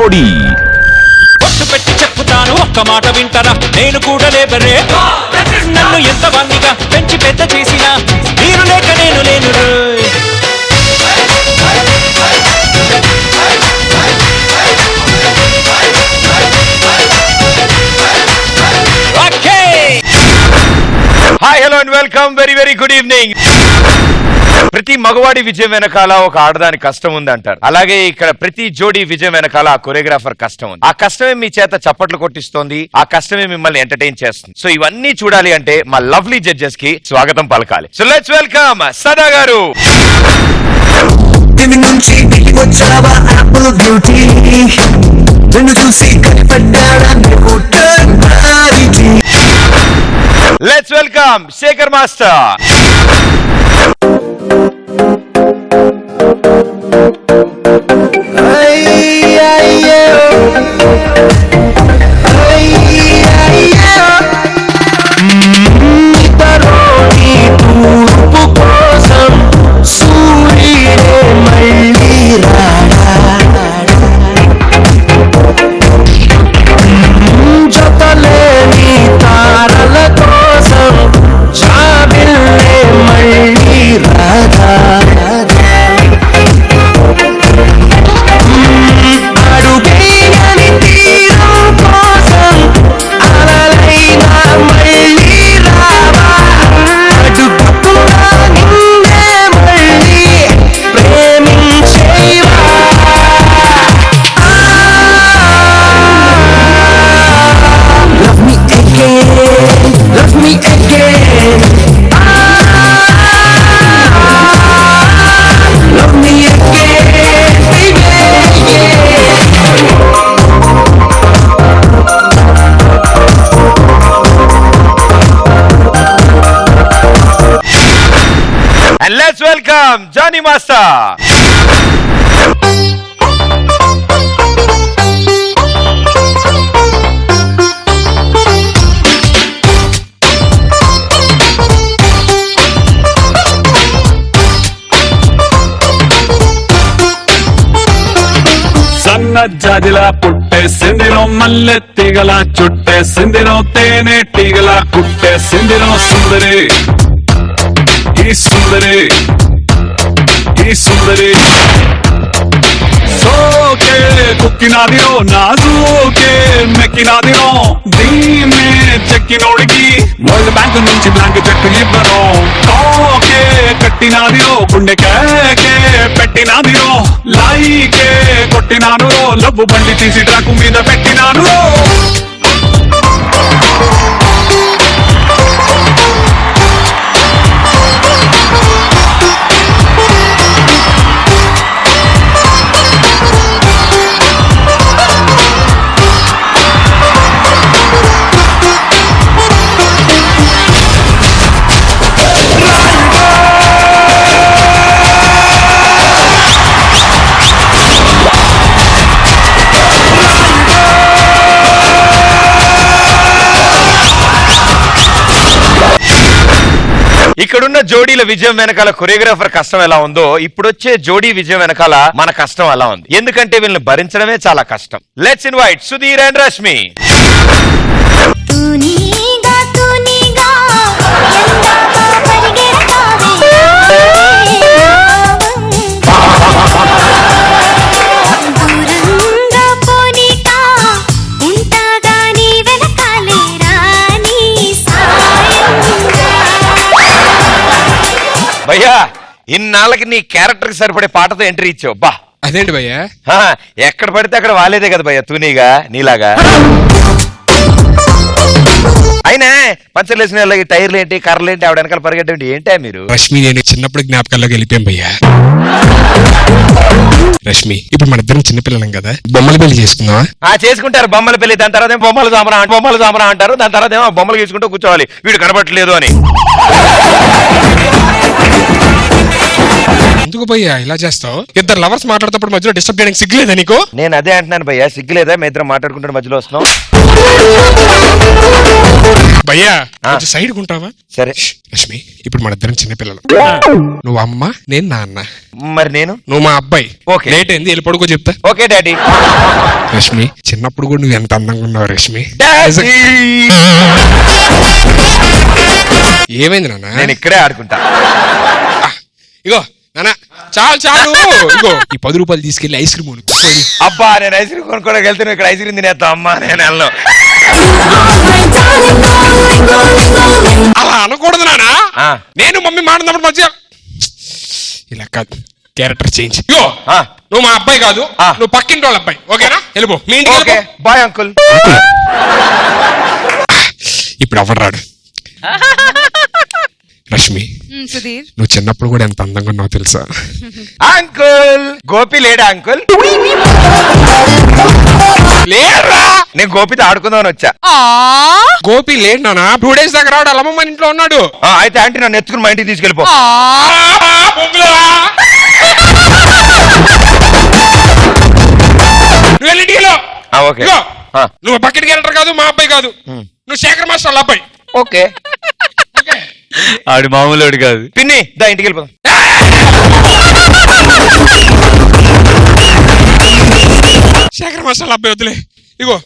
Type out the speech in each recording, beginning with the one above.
జోడీ. ఒట్టు పెట్టి చెప్పుతాను ఒక్క మాట వింటారా? నేను కూడా లేబరే నన్ను ఎంత వాణ్ణిగా పెంచి పెద్ద చేసినా మీరు లేక నేను లేను hi hello and welcome very very good evening ప్రతి మగవాడి విజయం వెనకాల ఒక ఆడదాని కష్టం ఉంది అంటారు. అలాగే ఇక్కడ ప్రతి జోడీ విజయం వెనకాల ఆ కొరియోగ్రాఫర్ కష్టం ఉంది. ఆ కష్టమే మీ చేత చప్పట్లు కొట్టిస్తోంది ఆ కష్టమే మిమ్మల్ని ఎంటర్టైన్ చేస్తుంది. సో ఇవన్నీ చూడాలి అంటే మా లవ్లీ జడ్జెస్కి స్వాగతం పలకాలి. So let's welcome Sada garu. నుంచి వచ్చావా? బ్యూటీ నిన్ను చూసి కనిపెట్టాడా. Let's welcome Shekhar master. And let's welcome Jani master సన్న జాజిలా పుట్టేసిందిరో మల్లె తీగల చుట్టేసిందిరో తేనె తీగల కుట్టేసిందిరో సుందరి. ఈ సుందరి ఈ సుందరి. సోకే కుక్కినాదిరో నాజూకే మెక్కినాదిరో. దీన్నే చెక్కినోడికి వరల్డ్ బ్యాంక్ నుంచి బ్లాంక్ చెక్ ఇవ్వను కోకే కట్టినాదిరో గుండె కేకే పెట్టినాదిరో. లైకే కొట్టినాను లబ్బు బండి తీసి ట్రాక్ మీద పెట్టినాను ఇక్కడున్న జోడీల విజయం వెనకాల కొరియోగ్రాఫర్ కష్టం ఎలా ఉందో ఇప్పుడొచ్చే జోడీ విజయం వెనకాల మన కష్టం అలా ఉంది. ఎందుకంటే వీళ్ళని భరించడమే చాలా కష్టం. Let's invite Sudheer and Rashmi. ఇన్నాళ్ళకి నీ క్యారెక్టర్కి సరిపడే పాటతో ఎంట్రీ ఇచ్చావు. బా. అదేంటి భయ్యా? హా, ఎక్కడ పడితే అక్కడ వాలేదే కదా భయ్య తూనీగా నీలాగా. అయినా పంచలేసిన వాళ్ళకి టైర్లు ఏంటి కర్రలు ఏంటి ఆవిడ వెనకాల పరిగెట్టండి ఏంటా మీరు? రష్మి నేను చిన్నప్పుడు జ్ఞాపకాల్లోకి వెళ్ళిపోయాం భయ్యా. రష్మి ఇప్పుడు మన ఇద్దరం చిన్నపిల్లలం కదా బొమ్మల పెళ్ళి చేసుకుందామా? ఆ చేసుకుంటారు బొమ్మల పెళ్ళి దాని తర్వాత ఏమో బొమ్మలు సామరా బొమ్మలు సామరా అంటారు దాని తర్వాత ఏమో బొమ్మలు గీసుకుంటూ కూర్చోవాలి. వీడు కనబట్టలేదు అని. ఎందుకు భయ్యా? ఇలా చేస్తావు? ఇద్దరు లవర్స్ మాట్లాడేటప్పుడు మధ్యలో డిస్టర్బ్ చేయడానికి సిగ్గులేదా నీకు? నేను అదే అంటున్నాను భయ్య. సిగ్గులేదా? మీ ఇద్దరం మాట్లాడుకుంటున్న మధ్యలో వస్తున్నాం. భయ్యా. కొంచెం సైడ్ ఉంటావా? సరే. రష్మి ఇప్పుడు మన ఇద్దరం చిన్నపిల్లలు. నువ్వు అమ్మ నేను నాన్న. మరి నేను? నువ్వు మా అబ్బాయి. ఓకే. లేట్ అయింది వెళ్ళి పడుకో చెప్తా. Okay daddy. రష్మి చిన్నప్పుడు కూడా నువ్వు ఎంత అందంగా ఉన్నావు రష్మి ఏమైంది నాన్న? నేను ఇక్కడే ఆడుకుంటా. ఇగో నాన్న చాలు చాలు. ఇగో ఈ పది రూపాయలు తీసుకెళ్ళి ఐస్ క్రీమ్ కొనుక్కో. అబ్బా నేను ఐస్ క్రీమ్ కొనుక్కోవడానికి వెళ్తే నువ్వు ఇక్కడ ఐస్ క్రీమ్ తినేస్తా. అమ్మా నేను వెళ్ళను. అలా అనకూడదు నాన్న ఆ. నేను మమ్మీ మాట్లాడినప్పుడు మధ్య ఇలా కాదు క్యారెక్టర్ చేంజ్ ఇగో ఆ. నువ్వు మా అబ్బాయి కాదు ఆ. నువ్వు పక్కింటి వాళ్ళ అబ్బాయి. ఓకేనా? వెళ్ళిపో. మీ ఇంటికి ఓకే. Bye uncle. ఇప్పుడు ఎవడు రాడు రష్మి. సుధీర్. నువ్వు చిన్నప్పుడు కూడా ఎంత అందంగా ఉన్నావు తెలుసా? అంకుల్! గోపి లేడా అంకుల్? లేరా? నేను గోపితో ఆడుకుందామని వచ్చా. గోపి లేడు నాన్న టూ డేస్ దాకా రాడు అలమ్మ మన ఇంట్లో ఉన్నాడు. ఆ, అయితే ఆంటీ నన్ను ఎత్తుకుని మా ఇంటికి తీసుకెళ్ళిపో. నువ్వు వెళ్ళి ఇంటికి వెళ్ళు. ఆ, ఓకే. ఆ. నువ్వు బకెట్ క్యారెక్టర్ కాదు మా అబ్బాయి కాదు. నువ్వు శేఖర్ మాస్టర్ వాళ్ళ అబ్బాయి. ఓకే. ఆడు మామూలు కాదు. పిన్ని దా ఇంటికి వెళ్ళిపోదాం. శేఖర్ వాళ్ళ అబ్బాయి వద్దులే. ఇగో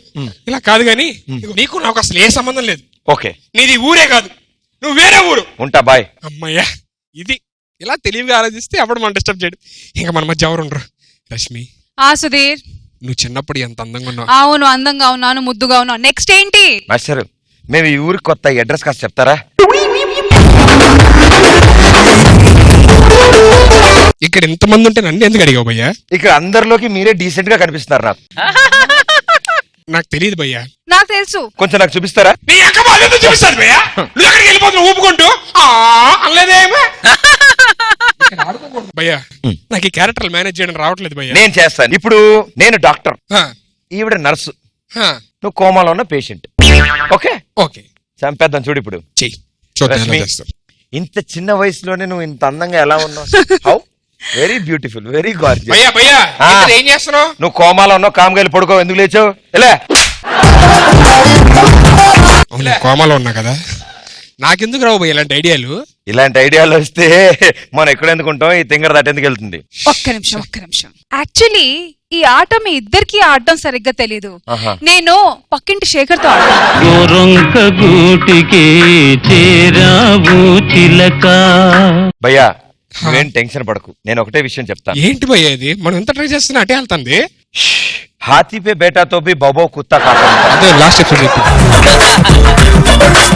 ఇలా కాదు కానీ నీకు నాకు అసలు ఏ సంబంధం లేదు. ఓకే. నీది ఊరే కాదు. నువ్వు వేరే ఊరు. ఉంటా బాయ్. అమ్మయ్యా ఇది ఇలా తెలివిగా ఆలోచిస్తే అప్పుడు మనం డిస్టర్బ్ చేయడు. ఇంకా మన మధ్య ఎవరు ఉండరు. రష్మి. ఆ సుధీర్. నువ్వు చిన్నప్పుడు ఎంత అందంగా ఉన్నావు. అవును అందంగా ఉన్నాను ముద్దుగా ఉన్నాను. నెక్స్ట్ ఏంటి? మాస్టర్ మేము ఈ ఊరికి కొత్త ఈ అడ్రస్ కాస్త చెప్తారా? ఇక్కడ ఎంతమంది ఉంటే నన్ను ఎందుకు అడిగావు భయ్యా? ఇక్కడ అందరిలోకి మీరే డీసెంట్గా కనిపిస్తున్నారు నాకు నాకు తెలియదు భయ్యా. నాకు తెలుసు. కొంచెం నాకు చూపిస్తారా? నీ అక్క బాధ్యత చూపిస్తాను భయ్యా? నువ్వు ఎక్కడికి వెళ్ళిపోతున్నావు? ఊపుకుంటూ? ఆ, అనలేదేమో భయ్యా నాకు ఈ క్యారెక్టర్ మేనేజ్ చేయడం రావట్లేదు భయ్యా. నేను చేస్తాను. ఇప్పుడు నేను డాక్టర్. ఆ, ఈవిడ నర్సు. ఆ, నువ్వు కోమాలో ఉన్న పేషెంట్ ఓకే? ఓకే. చంపేద్దాం చూడు ఇప్పుడు. చెయ్యి. చూద్దాం ఎలా రష్మి, చేస్తావు. ఇంత చిన్న వయసులోనే నువ్వు ఇంత అందంగా ఎలా ఉన్నావు? How very beautiful very gorgeous భయ్యా భయ్యా ఆ. ఇక్కడ ఏం చేస్తున్నావు? నువ్వు కోమాలో ఉన్నావు కామ్గా పడుకో ఎందుకు లేచావు? ఎలా అవును కోమాలో ఉన్నా కదా. నాకెందుకు రావు భయ్యా ఇలాంటి ఐడియాలు? ఇలాంటి ఐడియాలు వస్తే మనం ఎక్కడ ఎందుకు ఉంటాం? ఈ తింగర దాటి ఎందుకు వెళ్తుంది? ఒక్క నిమిషం ఒక్క నిమిషం. యాక్చువల్లీ ఈ ఆట మీ ఇద్దరికి ఆడడం సరిగ్గా తెలీదు. ఆహా. నేను పక్కింటి శేఖర్తో ఆడతాను గోరొంక గూటికి చేరావు చిలక. భయ్యా నువ్వేం టెన్షన్ పడకు. నేను ఒకటే విషయం చెప్తాను. ఏంటి భయ్యా ఇది? మనం ఎంత ట్రై చేస్తున్నా అటే వెళ్తుంది? హాతీ పే బేటాతో బి బబో కుత్తా కాకుండా అదే లాస్ట్ ఎపిసోడ్